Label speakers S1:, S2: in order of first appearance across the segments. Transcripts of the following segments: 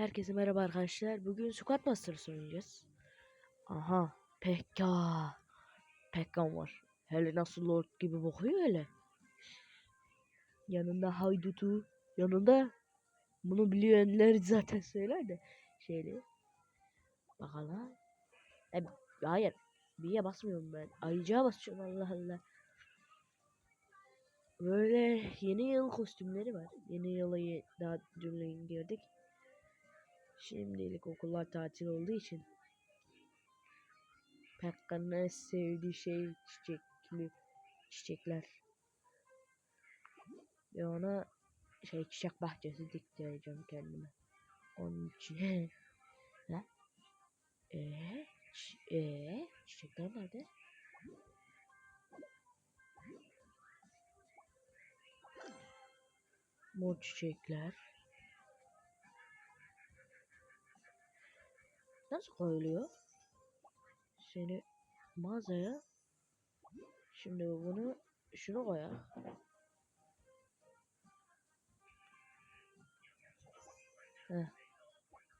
S1: Herkese merhaba arkadaşlar. Bugün Squad Masters oynayacağız. Aha, Pekka. Pekkan var. Hele nasıl lord gibi bakıyor hele. Yanında haydutu. Yanında bunu bilenler zaten söyler de. Şeyli. Bakalım. E, hayır. Bir'e basmıyorum ben. Ayıcığa basıyorum Allah Allah. Böyle yeni yıl kostümleri var. Yeni yıla daha dün girdik. Şimdilik okullar tatil olduğu için Pekka'nın en sevdiği şey çiçekli çiçekler. Ve ona şey çiçek bahçesi diktireceğim kendime. Onun için. ne? Eee? Eee? Çiçekler nerede? Mor çiçekler. Nasıl koyuluyor? Seni mağazaya şimdi bunu şunu koyar. Heh.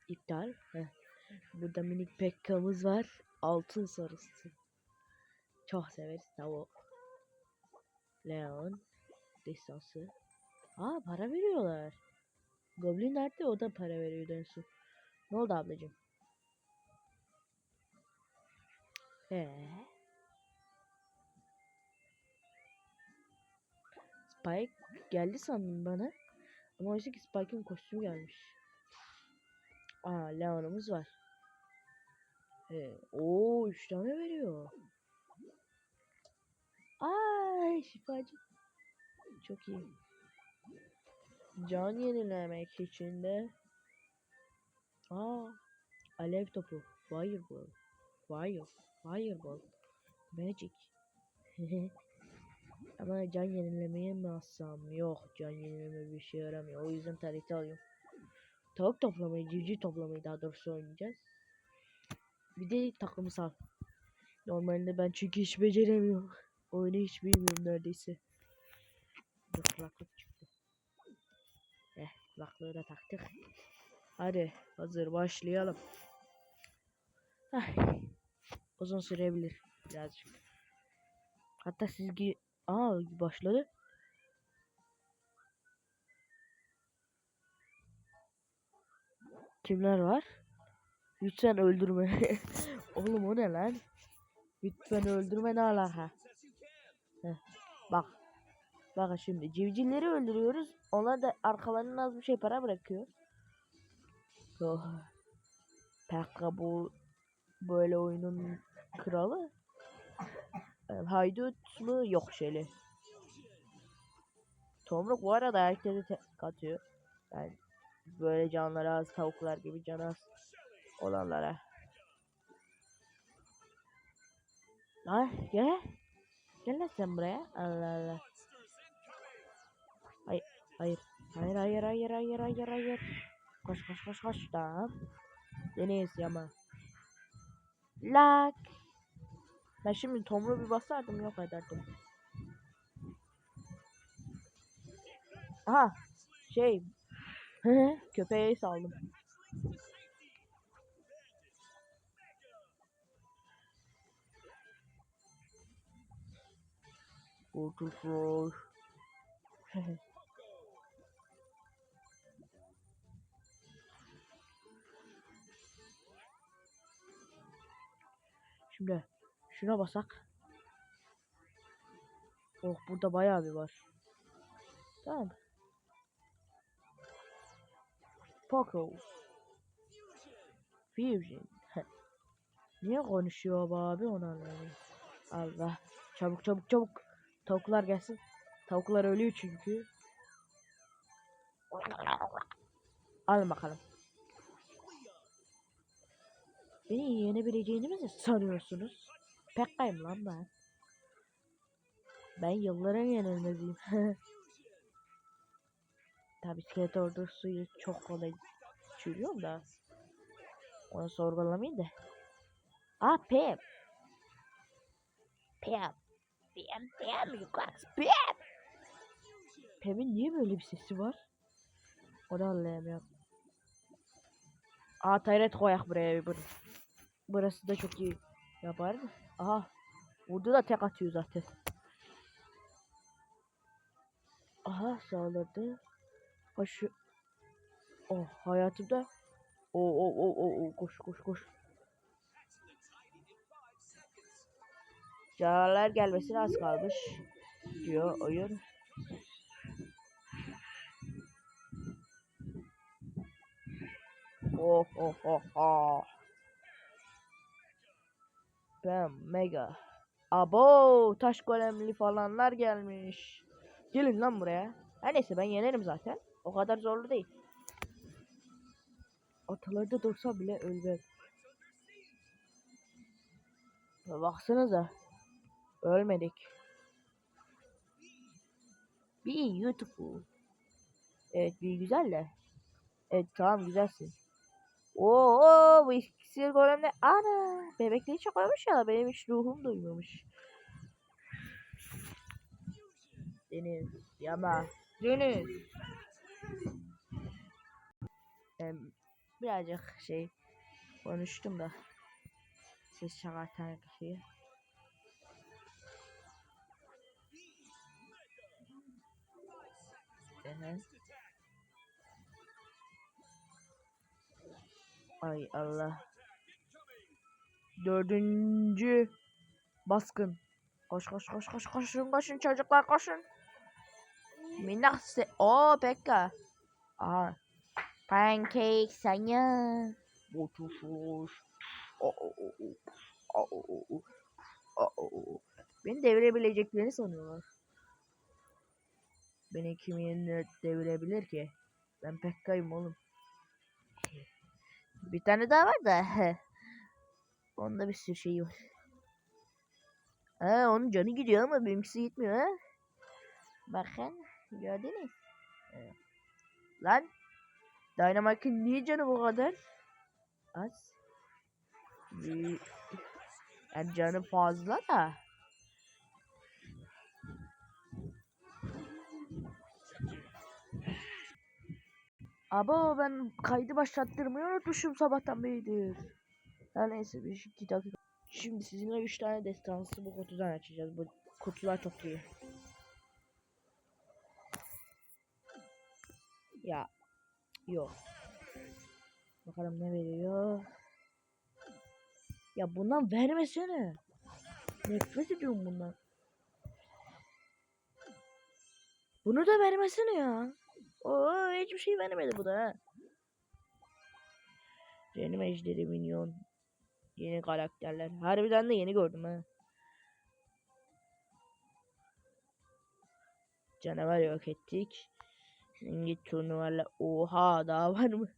S1: İptal. Heh. Burada minik pekkamız var. Altın sarısı. Çok severiz tavuk. Leon. Destansı. Aa para veriyorlar. Goblin nerede? O da para veriyor dönsün. Ne oldu ablacığım? Ee? Spike geldi sandım bana. Ama oysa ki Spike'ın kostümü gelmiş. Aa Leon'umuz var. Ee, oo 3 tane veriyor. Ay şifacı. Çok iyi. Can yenilemek için de Aa alev topu. Fireball. Fire. Fireball. Magic. Ama can yenilemeye mi alsam? Yok can yenileme bir şey yaramıyor. O yüzden tarihte alıyorum. Tavuk toplamayı, civciv toplamayı daha doğrusu oynayacağız. Bir de takımsal. Normalde ben çünkü hiç beceremiyorum. Oyunu hiç bilmiyorum neredeyse. Dur kulaklık çıktı. Eh kulaklığı da taktık. Hadi hazır başlayalım. Ay, uzun sürebilir birazcık. Hatta siz gi Aa başladı. Kimler var? Lütfen öldürme. Oğlum o ne lan? Lütfen öldürme ne alaka? Heh, bak. Bakın şimdi civcivleri öldürüyoruz. Onlar da arkalarından az bir şey para bırakıyor. Oh. Pekka bu böyle oyunun kralı. Yani haydut mu? Yok şeyli. Tomruk bu arada herkese tek atıyor. Yani böyle canlara az tavuklar gibi can az olanlara. Ay gel. Gel lan sen buraya. Allah Allah. Hayır. Hayır. Hayır hayır hayır hayır hayır hayır. Koş koş koş koş. Tamam. Deniz yama. Lak. Ben şimdi tomru bir basardım yok ederdim. Aha. Şey. Köpeğe saldım. Waterfall. Şimdi şuna basak. Oh burada bayağı bir var. Tamam. Poco. Fusion. Niye konuşuyor bu abi onu. Allah. Çabuk çabuk çabuk. Tavuklar gelsin. Tavuklar ölüyor çünkü. Al bakalım. Beni yenebileceğini mi sanıyorsunuz? Pekkayım lan ben. Ben yılların yenilmeziyim. Tabi iskelet ordusuyu çok kolay çürüyorum da. Onu sorgulamayın da. Aa Pep. Pep. Pep Pep yukarı Pep. Pep'in niye böyle bir sesi var? Onu anlayamıyorum. Aa tayret koyak buraya bir bur Burası da çok iyi yapar. Aha. Burada da tek atıyor zaten. Aha sağladı. Ha şu. Oh hayatımda. O o o o koş koş koş. Canavarlar gelmesine az kalmış. Diyor oyun. Oh oh oh oh. Bam mega. Abo taş golemli falanlar gelmiş. Gelin lan buraya. Her neyse ben yenerim zaten. O kadar zorlu değil. Atalarda dursa bile ölmem. Baksanıza. Ölmedik. Bir beautiful. Evet bir güzel de. Evet tamam güzelsin. Oo bu iksir golemde ana bebekliği çok olmuş ya benim hiç ruhum duymamış. Deniz yama Deniz. Em, birazcık şey konuştum da ses çıkartan kişiye. Evet. Ay Allah. Dördüncü baskın. Koş koş koş koş koşun koşun çocuklar koşun. Minnak se o Pekka. Aha. Pancake o o. Beni devirebileceklerini sanıyorlar. Beni kim yerine devirebilir ki? Ben Pekka'yım oğlum. Bir tane daha var da. Onda bir sürü şey var. Ha onun canı gidiyor ama benimkisi gitmiyor ha. Bakın gördünüz. Evet. Lan Dynamite'ın niye canı bu kadar? Az. Bir... Yani canı fazla da. Abo ben kaydı başlattırmayı unutmuşum sabahtan beridir. Her neyse bir iki dakika. Şimdi sizinle 3 tane destansı bu kutudan açacağız. Bu kutular çok iyi. Ya yok. Bakalım ne veriyor. Ya bundan vermesene. Nefret ediyorum bundan. Bunu da vermesene ya. Oo hiçbir şey vermedi bu da ha. Cehennem ejderi minyon. Yeni karakterler. Harbiden de yeni gördüm ha. Canavar yok ettik. Şimdi turnuvarla. Oha daha var mı?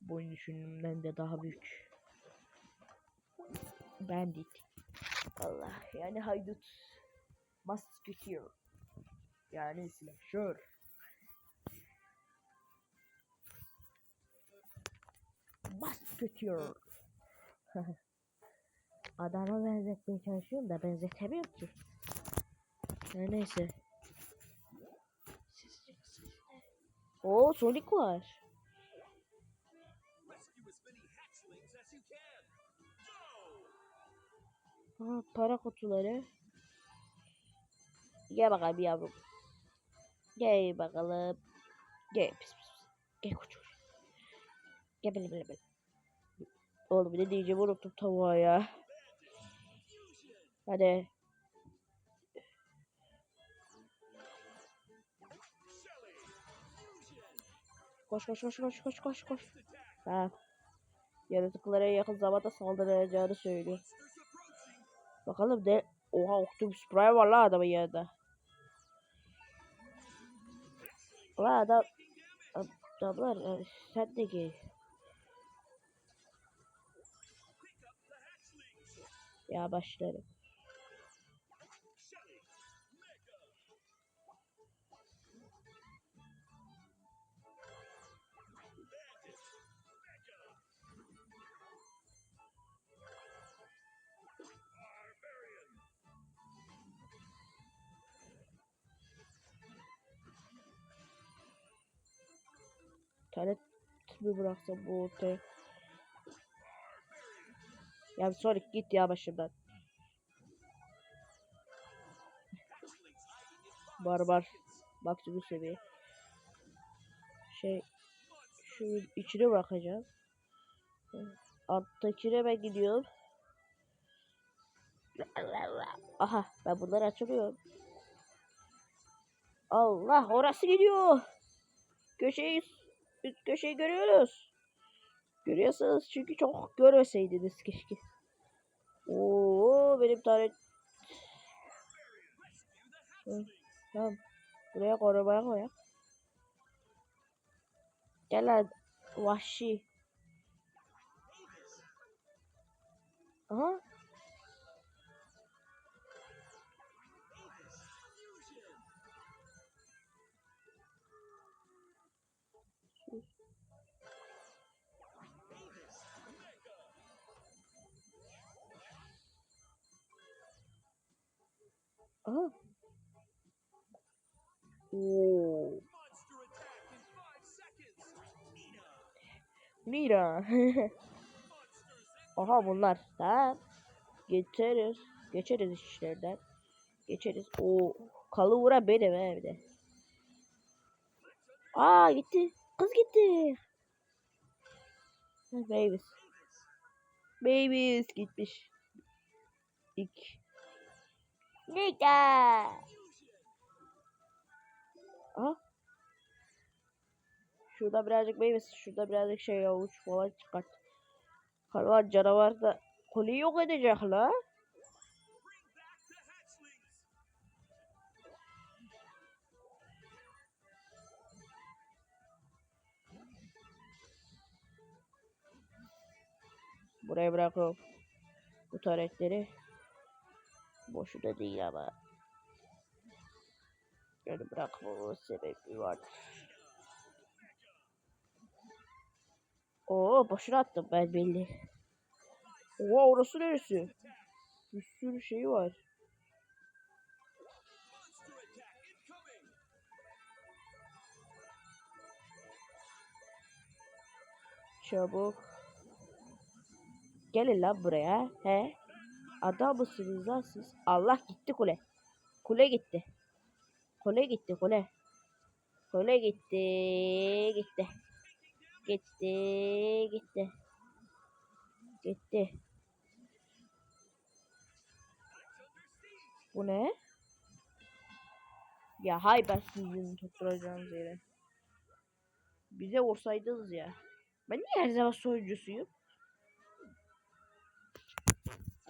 S1: Bu oyun düşündüğümden de daha büyük. Bandit. Allah yani haydut. Musketeer. Yani silahşör. Musketeer. Adama benzetmeye çalışıyorum da benzetemiyorum ki. Her neyse. Oo Sonic var. Ha, para kutuları. Gel bakalım yavrum. Gel bakalım. Gel pis pis. Gel kutu. Gel böyle böyle böyle. Oğlum bir de diyeceğim unuttum tavuğa ya. Hadi. Koş koş koş koş koş koş koş. Ha. Yaratıklara yakın zamanda saldıracağını söylüyor. Bakalım de Oha Octopus Prime var la adamın yanında. La adam Adamlar e, sen de gel. Ya başlarım. Taret mi bıraksam bu ortaya? Ya Sonic git ya başımdan. Barbar. Maksimum seviye. Şey şu içine bakacağım. Alttakine ben gidiyorum. Aha ben bunları açamıyorum. Allah orası gidiyor. Köşeyi üst köşeyi görüyoruz. Görüyorsunuz çünkü çok görmeseydiniz keşke. Oo benim tane Hı, Tamam. Buraya korumaya koyak. Gel lan vahşi. Aha. Aha. Oo. Mira. Aha bunlar. Tamam. Geçeriz. Geçeriz işlerden. Geçeriz. O kalı vuran benim evde. Aa gitti. Kız gitti. Ha, Babies. Babies gitmiş. İlk. Nita. Aha. Şurada birazcık babies. Şurada birazcık şey avuç falan çıkart. Hayvan canavar da kuleyi yok edecek la. Buraya bırakıyorum. Bu taretleri. Boşu da değil ama. Yani bırakmamın sebebi var. Oo boşuna attım ben belli. Oha orası neresi? Bir sürü şey var. Çabuk. Gelin lan buraya. He? Adam mısınız lan? Allah gitti kule. Kule gitti. Kule gitti kule. Kule gitti. Gitti. Gitti. Gitti. Gitti. Bu ne? Ya hay ben sizin tutturacağınız yere. Bize vursaydınız ya. Ben niye her zaman sonuncusuyum?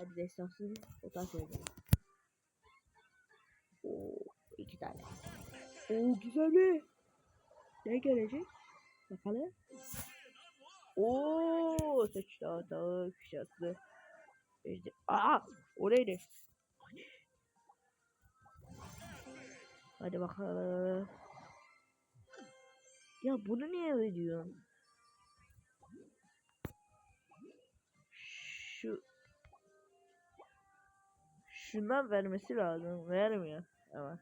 S1: Hadi destansı tarz oynayalım. Oo, iki tane. Oo güzel mi? Ne gelecek? Bakalım. Oo saçlı hata kuşaklı. İşte, aa o neydi? Hadi bakalım. Ya bunu niye veriyorsun? Şundan vermesi lazım. Vermiyor ama.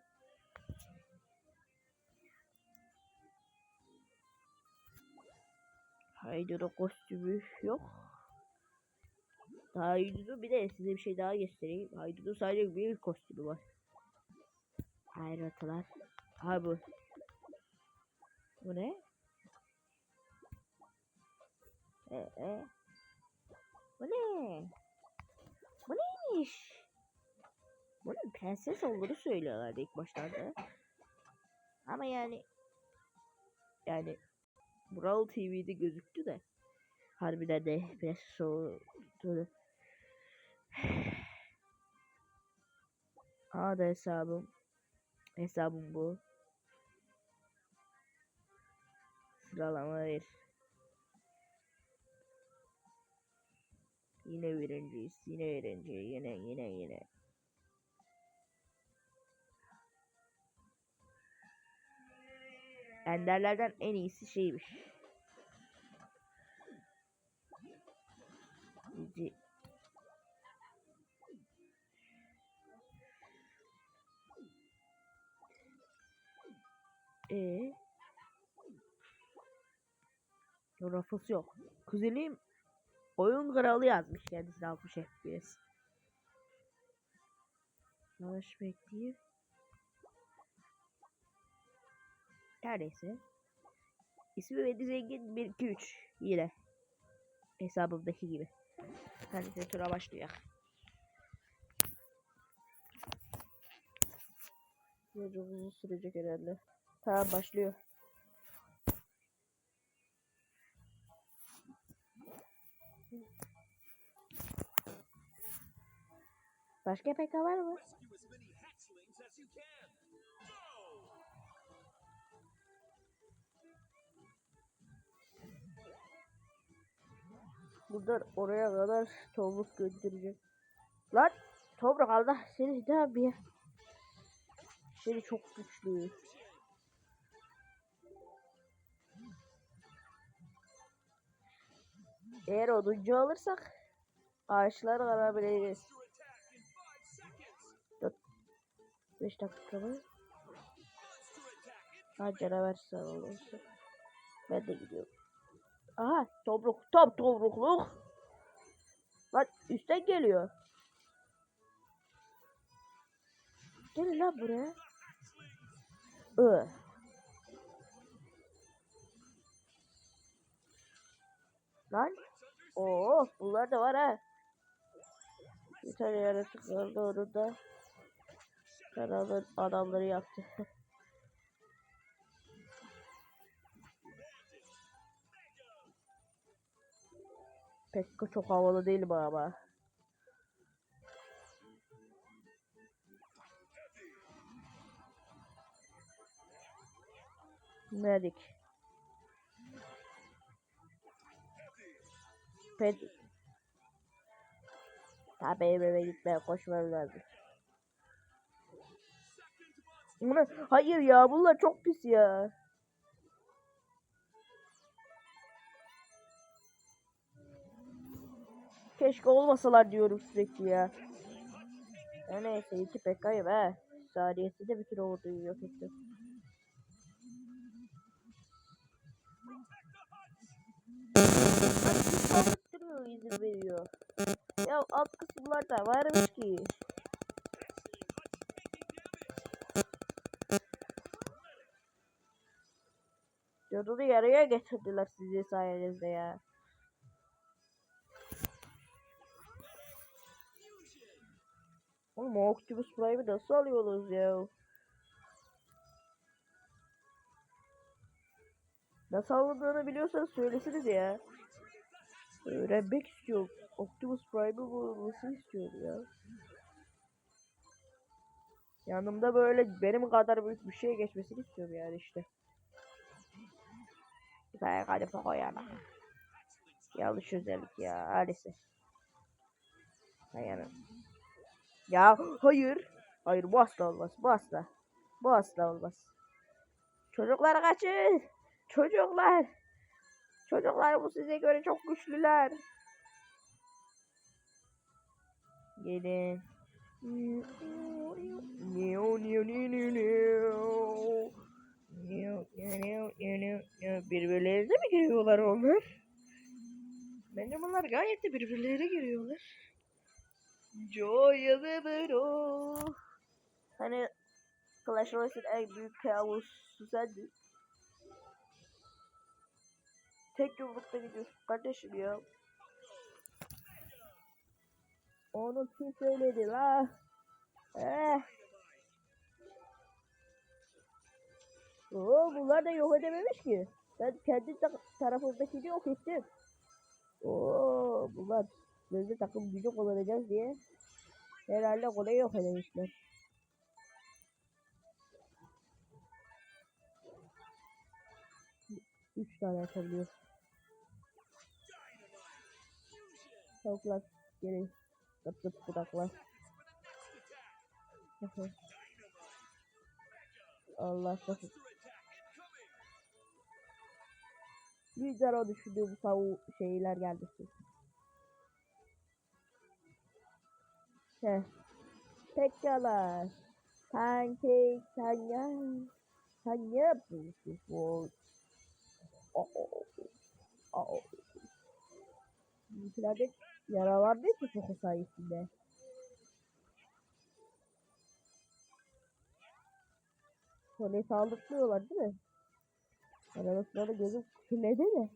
S1: Haydudu kostümü yok. Haydudu bir de size bir şey daha göstereyim. Haydudu sadece bir kostümü var. Hayrotalar. Ha bu. Bu ne? E, e. Bu ne? Bu neymiş? Bunun prenses olduğunu söylüyorlardı ilk başlarda. Ama yani yani Brawl TV'de gözüktü de. Harbiden de prenses olduğunu Aa da hesabım hesabım bu. Sıralama ver. Yine birinciyiz yine birinci yine yine yine Enderlerden en iyisi şeymiş. Bizi Ee? Rafası yok. Kuzenim Oyun kralı yazmış kendisine 60 FPS. Savaş bekleyeyim. Neredeyse. İsmi Vedi Zengin 1 2 3 yine. Hesabımdaki gibi. Hadi tura başlıyor. Çok uzun sürecek herhalde. Tamam başlıyor. Başka PK var mı? Buradan oraya kadar tavuk gönderecek. Lan toprak Allah seni ne yapıyor? Seni çok güçlü. Eğer oduncu alırsak
S2: attack in 5 seconds.
S1: 5 dakika mı? Ha canavar sağ olursa. Ben de gidiyorum. Aha tobruk top tobrukluk. Lan üstten geliyor. Gelin lan buraya. Ö. Lan. Oo bunlar da var ha. Bir tane yaratık vardı onu da. Kanalın adamları yaptı. Pekka çok havalı değil mi ama? Medik. Pet. Tabii eve gitmeye koşmam lazım. Hayır ya bunlar çok pis ya. Keşke olmasalar diyorum sürekli ya. Ya neyse iki PK'yı be. Saniyesi de bütün orduyu yok etti. Saldırtmıyor izin veriyor. Ya alt kısımlarda varmış ki. Canını yarıya getirdiler sizin sayenizde ya. Oğlum o Optimus Prime'ı nasıl alıyorsunuz ya? Nasıl alındığını biliyorsanız söylesiniz ya. Öğrenmek istiyorum. Optimus Prime'ı bulmasını istiyorum ya. Yanımda böyle benim kadar büyük bir şey geçmesini istiyorum yani işte. Güzel hadi koyalım. Yanlış özellik ya. Maalesef. Hayır. Ya hayır. Hayır bu asla olmaz. Bu asla. Bu asla olmaz. Çocuklar kaçın. Çocuklar. Çocuklar bu size göre çok güçlüler. Gelin. Birbirlerine mi giriyorlar onlar? Bence bunlar gayet de birbirlerine giriyorlar. Joya ve Bero. Hani Clash Royale'in en büyük kabusu sendin. Tek yumrukta gidiyorsun kardeşim ya. Onu kim söyledi la? Eh. Oo, bunlar da yok edememiş ki. Ben kendi ta tarafımdakini yok ettim. Oo, bunlar Gözde takım gücü kullanacağız diye herhalde kolay yok edemişler. Üç tane açabiliyor. Tavuklar geri zıp zıp budaklar. Allah nasıl Güzel o düşündüğüm savu şeyler geldi. Heh. Pekala. Pancake Tanya. Tanya beautiful. Oh, oh, oh. Bizimkilerde yara var değil ki Poco sayesinde. Koleyi saldırtmıyorlar değil mi? Arabasında gözüm kulede de.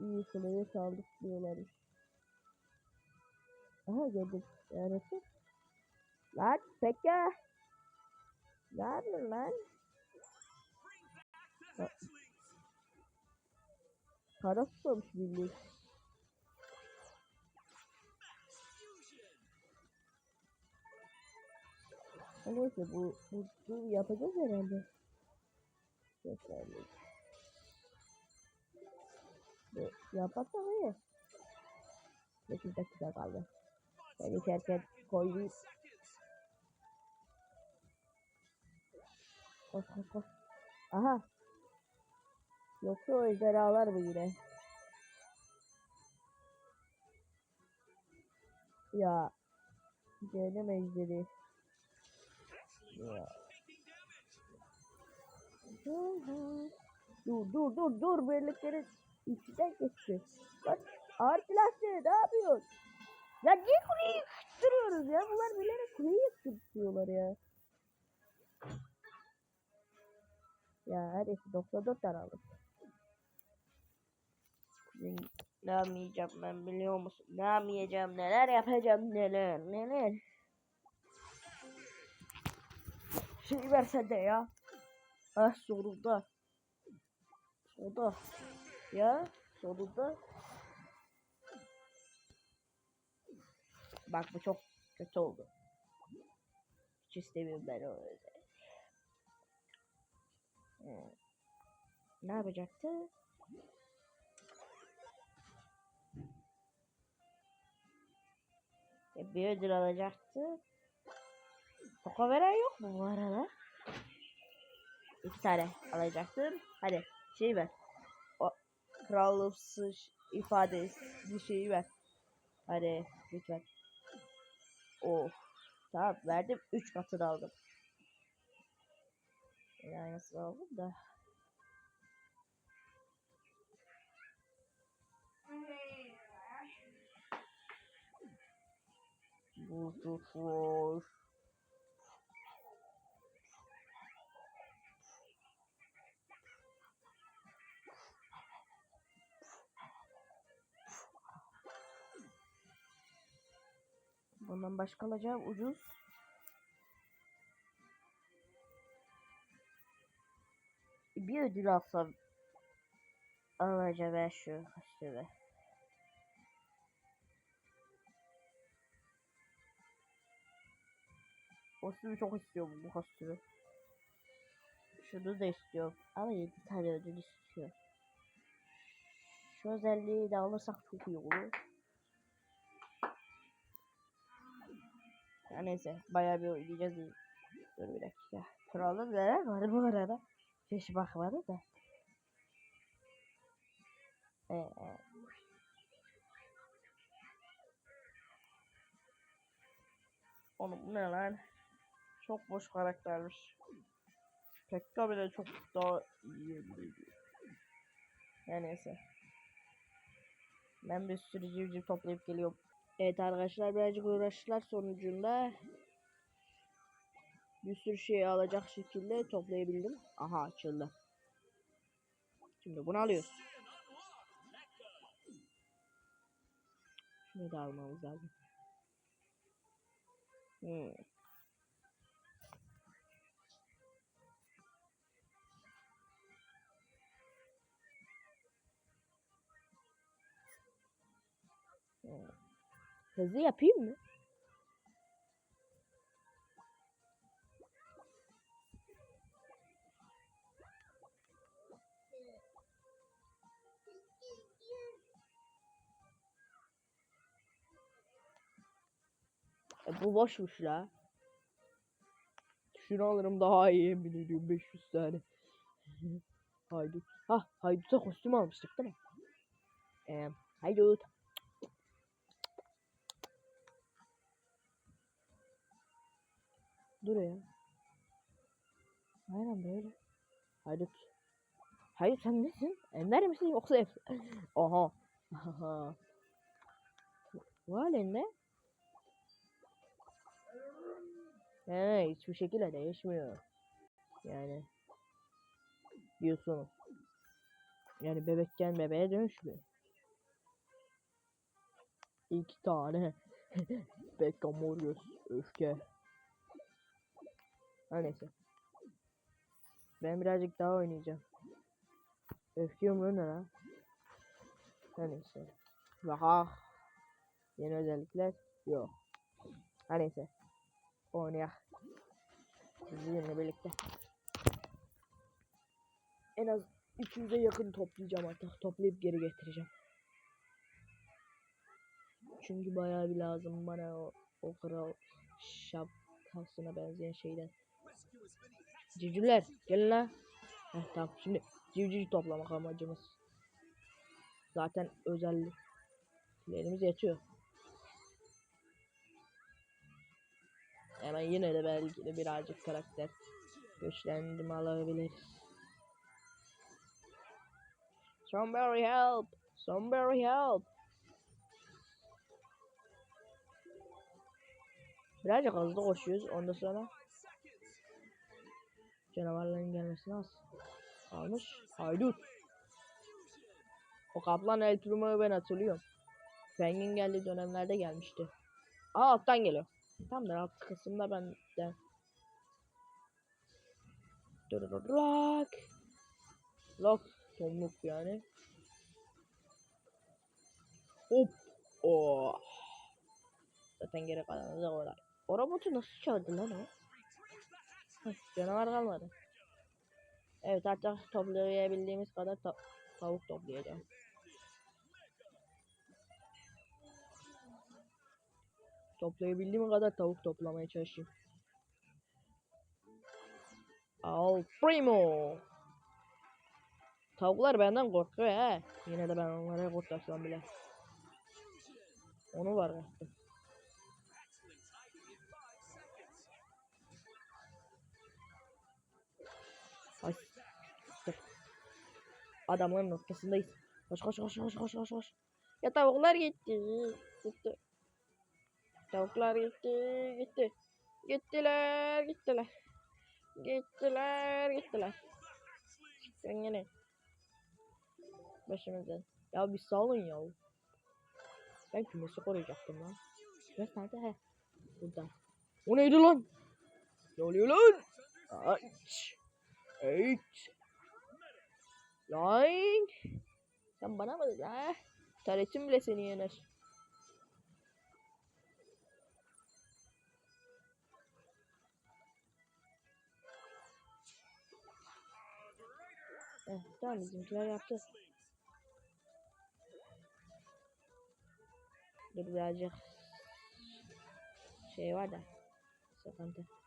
S1: İyi kuleyi saldırtmıyorlarmış. Aha gördüm. Yarısı. Lan peki. Ne lan? Para tutamış bildiğin. Neyse bu, bu, bu yapacağız herhalde. Göstermeyiz. Bu yaparsak iyi. 8 dakika kaldı. Ben içerken.
S2: Seconds.
S1: Koş koş koş. Aha. Yoksa o ejderhalar mı yine? Ya. Cehennem ejderi. Ya. Dur dur dur dur birlikleri içinden geçti. Bak silahlı ne yapıyorsun? Ya niye kuleyi yıkıştırıyoruz ya? Bunlar bilerek kuleyi yıkıştırıyorlar ya. Ya neyse 94 tane aldım. Ne yapmayacağım ben biliyor musun? Ne yapmayacağım neler yapacağım neler neler. Şey versen de ya. Ah sonunda. Sonunda. Ya sonunda. Bak bu çok kötü oldu. Hiç istemiyorum ben o öyle. Hmm. Ne yapacaktı? E, bir ödül alacaktı. Toka veren yok mu bu arada? İki tane alacaktım. Hadi şey ver. O krallığımsı ifadesi bir şeyi ver. Hadi lütfen. Of. Tamam verdim. Üç katını aldım. En aynısını aldım da. Beautiful. Bundan başka alacağım ucuz. Bir ödül alsam alacağım şu kostümü. Kostümü çok istiyorum bu kostümü. Şunu da istiyorum ama 7 tane ödül istiyor. Şu özelliği de alırsak çok iyi olur. Ya neyse bayağı bir oynayacağız. Dur bir dakika. Kralın neler var bu arada? Hiç bakmadı da. Ee, Oğlum bu ne lan? Çok boş karaktermiş. Pekka bile çok daha iyi biriydi. Ya neyse. Ben bir sürü civciv toplayıp geliyorum. Evet arkadaşlar birazcık uğraştılar sonucunda bir sürü şey alacak şekilde toplayabildim. Aha açıldı. Şimdi bunu alıyoruz. Şunu da almamız lazım. Hmm. Hızlı yapayım mı? E, bu boşmuş la. Şunu alırım daha iyi yemin ediyorum 500 tane. Haydut. Ha Haydut'a kostüm almıştık değil mi? Ee, Haydut. Dur ya. Aynen böyle. Haydut. Hayır sen nesin? Ender misin yoksa F? Aha. Aha. Bu halin ne? He, hiçbir şekilde değişmiyor. Yani. Diyorsun. Yani bebekken bebeğe dönüşmüyor. İki tane. Beckham Morgus. Öfke. Her neyse. Ben birazcık daha oynayacağım. Öfke yumruğu ne lan? Her neyse. Vaha. Yeni özellikler yok. Her neyse. Oynayak. Sizinle birlikte. En az 200'e yakın toplayacağım artık. Toplayıp geri getireceğim. Çünkü bayağı bir lazım bana o, o kral şapkasına benzeyen şeyler. Civcivler gelin lan. Heh, tamam şimdi civciv toplamak amacımız. Zaten özelliklerimiz yetiyor. Hemen yine de belki de birazcık karakter güçlendirme alabiliriz. Somebody help! Somebody help! Birazcık hızlı koşuyoruz. Ondan sonra canavarların gelmesini az almış. Haydut. O kaplan el turmayı ben hatırlıyorum. Feng'in geldiği dönemlerde gelmişti. Aa alttan geliyor. Tam da alt kısımda ben de Lock. Lock. Tomluk yani. Hop. Oh. Zaten geri kalanı da kolay. O robotu nasıl çağırdı lan o? Canavar kalmadı. Evet artık toplayabildiğimiz kadar ta- tavuk toplayacağım. Toplayabildiğim kadar tavuk toplamaya çalışayım. Al primo. Tavuklar benden korkuyor he. Yine de ben onlara korkarsam bile. Onu var aslında. Adamların noktasındayız. Koş koş koş koş koş koş koş. Ya tavuklar gitti. Gitti. Tavuklar gitti. Gitti. Gittiler. Gittiler. Gittiler. Gittiler. Çıktın yine. Başımızdan. Ya bir salın ya. Ben kümesi koruyacaktım lan. Kümes nerede? He. Burada. O neydi lan? Ne oluyor lan? Aç. Aç. Lan. Sen bana mı ha? Taretim bile seni yener. Eh, tamam bizimkiler yaptı. Dur birazcık şey var da sıkıntı.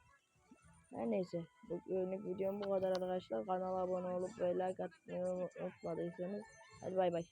S1: Her neyse bugünlük videom bu kadar arkadaşlar. Kanala abone olup ve like atmayı unutmadıysanız hadi bay bay.